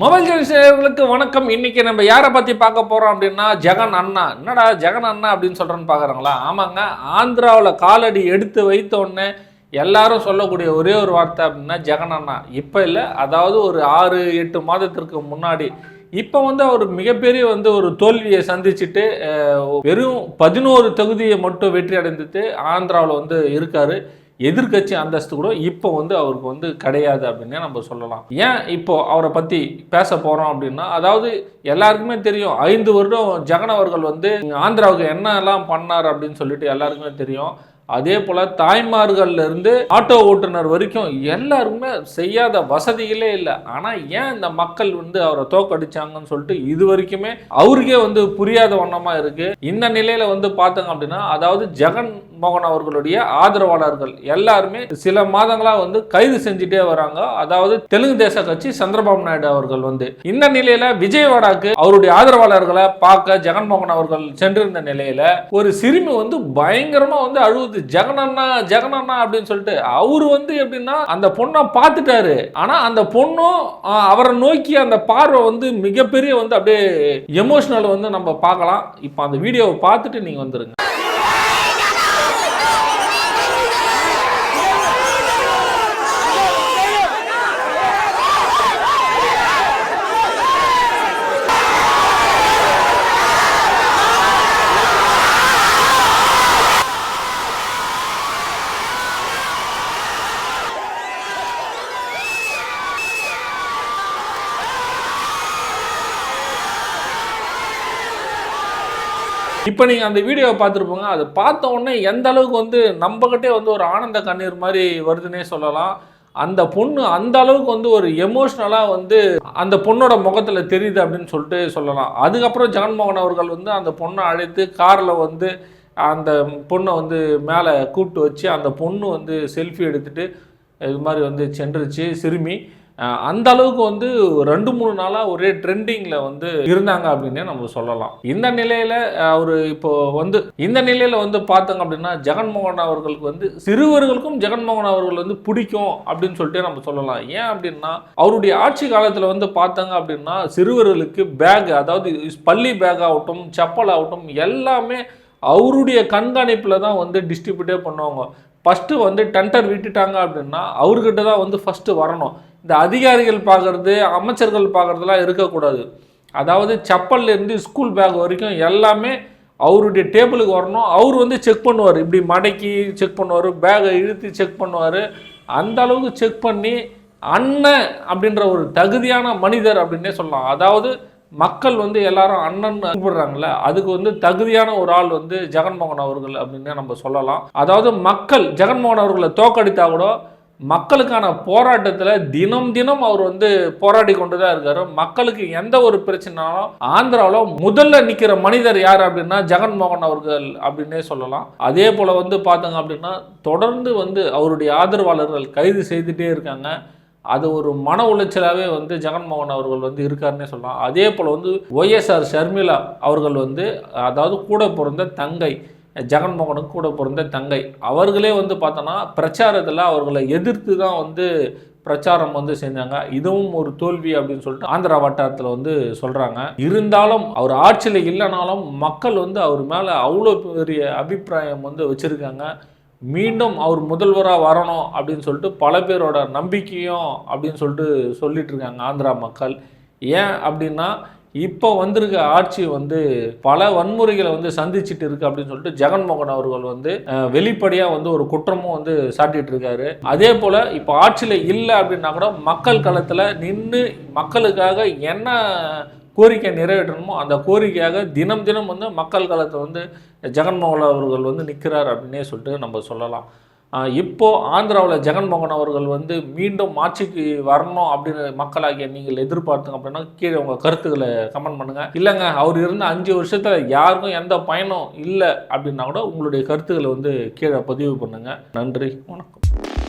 Mobile ஜென்ஸர்களுக்கு வணக்கம். இன்னைக்கு நம்ம யாரை பத்தி பார்க்க போறோம் அப்படின்னா ஜெகன் அண்ணா. என்னடா ஜெகன் அண்ணா அப்படின்னு சொல்றேன்னு பாக்குறாங்களா ஆமாங்க. ஆந்திராவில் காலடி எடுத்து வைத்த உடனே எல்லாரும் சொல்லக்கூடிய ஒரே ஒரு வார்த்தை அப்படின்னா ஜெகன் அண்ணா. இப்போ இல்லை அதாவது ஒரு ஆறு எட்டு மாதத்திற்கு முன்னாடி இப்போ வந்து அவர் மிகப்பெரிய வந்து ஒரு தோல்வியை சந்திச்சுட்டு வெறும் பதினோரு தொகுதியை மட்டும் வெற்றி அடைந்துட்டு ஆந்திராவில் வந்து இருக்காரு. எதிர்க்கட்சி அந்தஸ்து கூட இப்போ வந்து அவருக்கு வந்து கிடையாது அப்படின்னே நம்ம சொல்லலாம். ஏன் இப்போ அவரை பற்றி பேச போகிறோம் அப்படின்னா அதாவது எல்லாருக்குமே தெரியும் ஐந்து வருடம் ஜெகன் அவர்கள் வந்து ஆந்திராவுக்கு என்னெல்லாம் பண்ணார் அப்படின்னு சொல்லிட்டு எல்லாருக்குமே தெரியும். அதே போல் தாய்மார்கள்ல இருந்து ஆட்டோ ஓட்டுநர் வரைக்கும் எல்லாருக்குமே செய்யாத வசதிகளே இல்லை. ஆனால் ஏன் இந்த மக்கள் வந்து அவரை தோக்கடிச்சாங்கன்னு சொல்லிட்டு இது வரைக்குமே அவருக்கே வந்து புரியாத வண்ணமா இருக்கு. இந்த நிலையில வந்து பார்த்தாங்க அப்படின்னா அதாவது ஜெகன் மோகன் அவர்களுடைய ஆதரவாளர்கள் எல்லாருமே சில மாதங்களா வந்து கைது செஞ்சுட்டே வராங்க. அதாவது தெலுங்கு தேச கட்சி சந்திரபாபு நாயுடு அவர்கள் வந்து. இந்த நிலையில விஜயவாடாக்கு அவருடைய ஆதரவாளர்களை பார்க்க ஜெகன்மோகன் அவர்கள் சென்றிருந்த நிலையில ஒரு சிறுமி வந்து பயங்கரமா வந்து அழுவுது. ஜெகனண்ணா ஜெகனண்ணா அப்படின்னு சொல்லிட்டு அவரு வந்து எப்படின்னா அந்த பொண்ணை பார்த்துட்டாரு. ஆனா அந்த பொண்ணும் அவரை நோக்கி அந்த பார்வை வந்து மிகப்பெரிய வந்து அப்படியே எமோஷனல் வந்து நம்ம பார்க்கலாம். இப்போ அந்த வீடியோவை பார்த்துட்டு நீங்க வந்துருங்க. இப்போ நீங்கள் அந்த வீடியோவை பார்த்துருப்போங்க. அதை பார்த்த உடனே எந்த அளவுக்கு வந்து நம்மக்கிட்டே வந்து ஒரு ஆனந்த கண்ணீர் மாதிரி வருதுன்னே சொல்லலாம். அந்த பொண்ணு அந்த அளவுக்கு வந்து ஒரு எமோஷ்னலாக வந்து அந்த பொண்ணோட முகத்தில் தெரியுது அப்படின்னு சொல்லிட்டு சொல்லலாம். அதுக்கப்புறம் ஜெகன்மோகன் அவர்கள் வந்து அந்த பொண்ணை அழைத்து காரில் வந்து அந்த பொண்ணை வந்து மேலே கூப்பிட்டு வச்சு அந்த பொண்ணு வந்து செல்ஃபி எடுத்துட்டு இது மாதிரி வந்து சென்றுச்சு சிறுமி. அந்த அளவுக்கு வந்து ரெண்டு மூணு நாளாக ஒரே ட்ரெண்டிங்கில் வந்து இருந்தாங்க அப்படின்னே நம்ம சொல்லலாம். இந்த நிலையில் அவர் இப்போ வந்து இந்த நிலையில் வந்து பார்த்தோங்க அப்படின்னா ஜெகன்மோகன் அவர்களுக்கு வந்து சிறுவர்களுக்கும் ஜெகன்மோகன் அவர்கள் வந்து பிடிக்கும் அப்படின்னு சொல்லிட்டு நம்ம சொல்லலாம். ஏன் அப்படின்னா அவருடைய ஆட்சி காலத்தில் வந்து பார்த்தாங்க அப்படின்னா சிறுவர்களுக்கு பேக் அதாவது பள்ளி பேக் ஆகட்டும் செப்பல் ஆகட்டும் எல்லாமே அவருடைய கண்காணிப்பில் தான் வந்து டிஸ்ட்ரிபியூட்டே பண்ணுவாங்க. ஃபஸ்ட்டு வந்து டெண்டர் விட்டுட்டாங்க அப்படின்னா அவர்கிட்ட தான் வந்து ஃபஸ்ட்டு வரணும். இந்த அதிகாரிகள் பார்க்குறது அமைச்சர்கள் பார்க்குறதுலாம் இருக்கக்கூடாது. அதாவது செப்பல்லேருந்து ஸ்கூல் பேக் வரைக்கும் எல்லாமே அவருடைய டேபிளுக்கு வரணும். அவர் வந்து செக் பண்ணுவார். இப்படி மடக்கி செக் பண்ணுவார் பேகை இழுத்து செக் பண்ணுவார். அந்த அளவுக்கு செக் பண்ணி அண்ணன் அப்படின்ற ஒரு தகுதியான மனிதர் அப்படின்னே சொல்லலாம். அதாவது மக்கள் வந்து எல்லாரும் அண்ணன் கூப்பிடுறாங்கல்ல அதுக்கு வந்து தகுதியான ஒரு ஆள் வந்து ஜெகன்மோகன் அவர்கள் அப்படின்னு நம்ம சொல்லலாம். அதாவது மக்கள் ஜெகன்மோகன் அவர்களை தோக்கடித்தா கூட மக்களுக்கான போராட்டத்தில் தினம் தினம் அவர் வந்து போராடி கொண்டு தான் இருக்காரு. மக்களுக்கு எந்த ஒரு பிரச்சனாலும் ஆந்திராவில் முதல்ல நிற்கிற மனிதர் யார் அப்படின்னா ஜெகன்மோகன் அவர்கள் அப்படின்னே சொல்லலாம். அதே போல் வந்து பார்த்தோங்க அப்படின்னா தொடர்ந்து வந்து அவருடைய ஆதரவாளர்கள் கைது செய்துட்டே இருக்காங்க. அது ஒரு மன உளைச்சலாகவே வந்து ஜெகன்மோகன் அவர்கள் வந்து இருக்காருன்னே சொல்லலாம். அதே போல் வந்து ஒய்எஸ்ஆர் ஷர்மிளா அவர்கள் வந்து அதாவது கூட பிறந்த தங்கை ஜெகன்மோகனுக்கு கூட பிறந்த தங்கை. அவர்களே வந்து பார்த்தோன்னா பிரச்சாரத்தில் அவர்களை எதிர்த்து தான் வந்து பிரச்சாரம் வந்து செஞ்சாங்க. இதுவும் ஒரு தோல்வி அப்படின்னு சொல்லிட்டு ஆந்திரா வட்டாரத்தில் வந்து சொல்கிறாங்க இருந்தாலும் அவர் ஆட்சியில் இல்லைனாலும் மக்கள் வந்து அவர் மேலே அவ்வளோ பெரிய அபிப்பிராயம் வந்து வச்சுருக்காங்க. மீண்டும் அவர் முதல்வராக வரணும் அப்படின்னு சொல்லிட்டு பல பேரோட நம்பிக்கையும் அப்படின்னு சொல்லிட்டு சொல்லிட்டு இருக்காங்க ஆந்திரா மக்கள். ஏன் அப்படின்னா இப்போ வந்திருக்க ஆட்சி வந்து பல வன்முறைகளை வந்து சந்திச்சுட்டு இருக்கு அப்படின்னு சொல்லிட்டு ஜெகன்மோகன் அவர்கள் வந்து வெளிப்படையாக வெளிப்படையா வந்து ஒரு குற்றமும் வந்து சாட்டிட்டு இருக்காரு. அதே போல இப்போ ஆட்சியில் இல்லை அப்படின்னா கூட மக்கள் களத்தில் நின்று மக்களுக்காக என்ன கோரிக்கை நிறைவேற்றணுமோ அந்த கோரிக்கையாக தினம் தினம் வந்து மக்கள் களத்தை வந்து ஜெகன்மோகன் அவர்கள் வந்து நிற்கிறார் அப்படின்னே சொல்லிட்டு நம்ம சொல்லலாம். இப்போது ஆந்திராவில் ஜெகன்மோகன் அவர்கள் வந்து மீண்டும் ஆட்சிக்கு வரணும் அப்படின்னு மக்களாகிய நீங்கள் எதிர்பார்த்துங்க அப்படின்னா கீழே உங்கள் கருத்துக்களை கமெண்ட் பண்ணுங்கள் இல்லைங்க அவர் இருந்த அஞ்சு வருஷத்தில் யாருக்கும் எந்த பயனும் இல்லை அப்படின்னா கூட உங்களுடைய கருத்துக்களை வந்து கீழே பதிவு பண்ணுங்கள் நன்றி வணக்கம்.